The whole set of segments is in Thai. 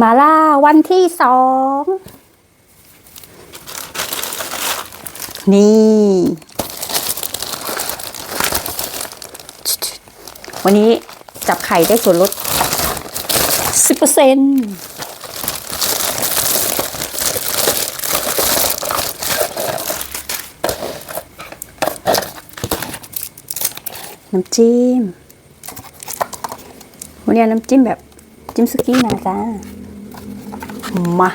มาล่าวันที่สอง นี่ วันนี้จับไข่ได้ส่วนลดสิบเปอร์เซ็นต์น้ำจิ้ม วันนี้น้ำจิ้มแบบจิ้มสุกี้มาจ้า มา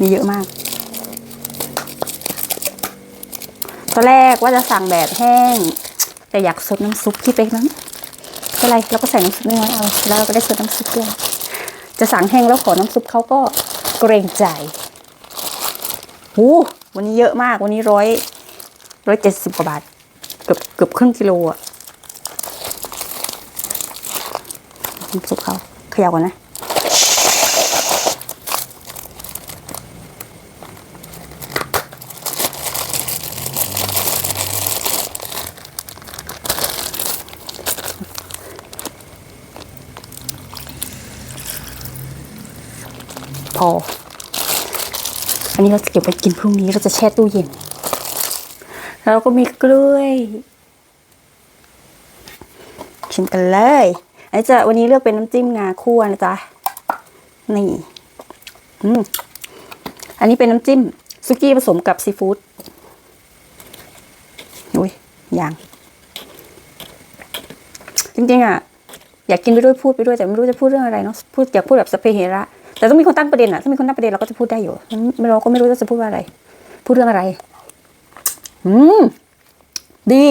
มีเยอะมาก ตอนแรกว่าจะสั่งแบบแห้ง แต่อยากซดน้ำซุปที่เป็นนั้นไม่เป็นไรเราก็ใส่น้ำซุปน้อยๆเอาแล้วเราก็ได้ซดน้ำซุปด้วยจะสั่งแห้งแล้วขอน้ำซุปเขาก็เกรงใจหูวันนี้เยอะมากวันนี้ร้อยร้อยเจ็ดสิบกว่าบาท เกือบเกือบครึ่งกิโลอะ น้ำซุปเขาเขย่าก่อนนะพอ อันนี้เราจะเก็บไว้กินพรุ่งนี้เราจะแช่ตู้เย็น แล้วเราก็มีกล้วยชิมกันเลย อันนี้จะวันนี้เลือกเป็นน้ำจิ้มงาคั่วนะจ๊ะ นี่ อืม อันนี้เป็นน้ำจิ้มซุกี้ผสมกับซีฟู้ด อุ้ยอย่างจริงๆอะอยากกินไปด้วยพูดไปด้วยแต่ไม่รู้จะพูดเรื่องอะไรเนาะพูดอยากพูดแบบสเปเฮระแต่ต้องมีคนตั้งประเด็นอะถ้ามีคนตั้งประเด็นเราก็จะพูดได้อยู่ไม่เราก็ไม่รู้จะพูดว่าอะไร พูดเรื่องอะไร อืม ดี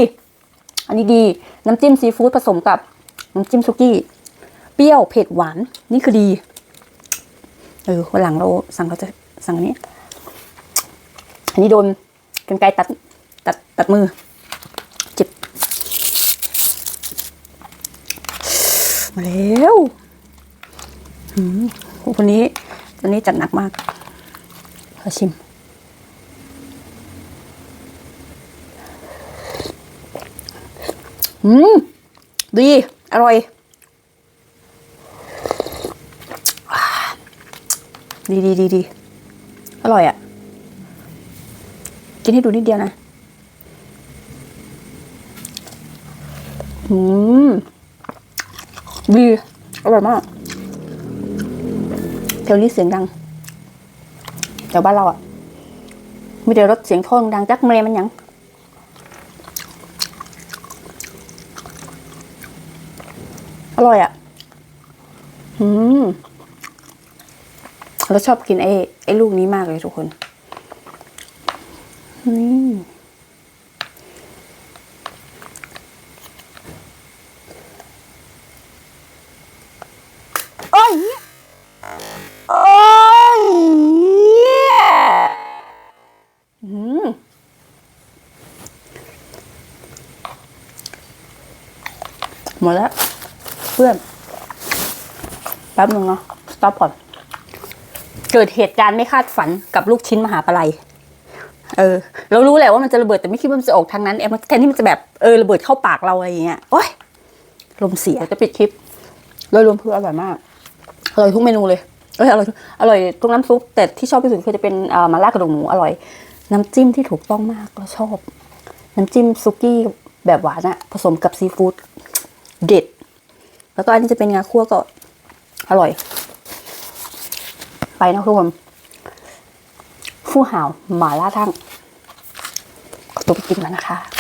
อันนี้ดี น้ำจิ้มซีฟู้ดผสมกับ น้ำจิ้มซุกี้ เปรี้ยวเผ็ดหวาน นี่คือดี เออวันหลังเราสั่งเราจะสั่งอันนี้ อันนี้โดนกันไกรตัดตัดตัดมือเจ็บมาแล้วอืมคนนี้คนนี้จัดหนักมากขอชิมอืมดี อร่อย ดีดีดีดีอร่อยอะ่ะ กินให้ดูนิดเดียวนะอืมดีอร่อยมากแถวนี้เสียงดังแถวบ้านเราอะ่ะมีแต่รถเสียงท่องดังจักเมย์มันยัง อร่อยอะ่ะอืมเราชอบกินไอ้ไอ้ลูกนี้มากเลยทุกคนอืมโอ้ยโอ้ยอืมหมดแล้ว พื่อนแป๊บนึงเนาะสต็อปก่อน เกิดเหตุการณ์ไม่คาดฝันกับลูกชิ้นมหาปลัยเออ เรารู้แหละว่ามันจะระเบิดแต่ไม่คิดว่ามันจะออกทางนั้นเองแทนที่มันจะแบบเออระเบิดเข้าปากเราอะไรอย่างเงี้ยโอ้ยลมเสียจะปิดคลิปโดยรวมคืออร่อยมากอร่อยทุกเมนูเลยเอ้ยอร่อยทุกอร่อยทุกน้ำซุปแต่ที่ชอบที่สุดคือจะเป็นอ่ามาล่ากระดูกหมูอร่อย น้ำจิ้มที่ถูกต้องมากเราชอบ น้ำจิ้มซุกี้แบบหวานอะผสมกับซีฟู้ดเด็ด แล้วก็อันนี้จะเป็นงาคั่วก็อร่อย ไปนะทุกคนฟู่หาวหมาล่าทั้งขอตัวไปกินแล้วนะคะ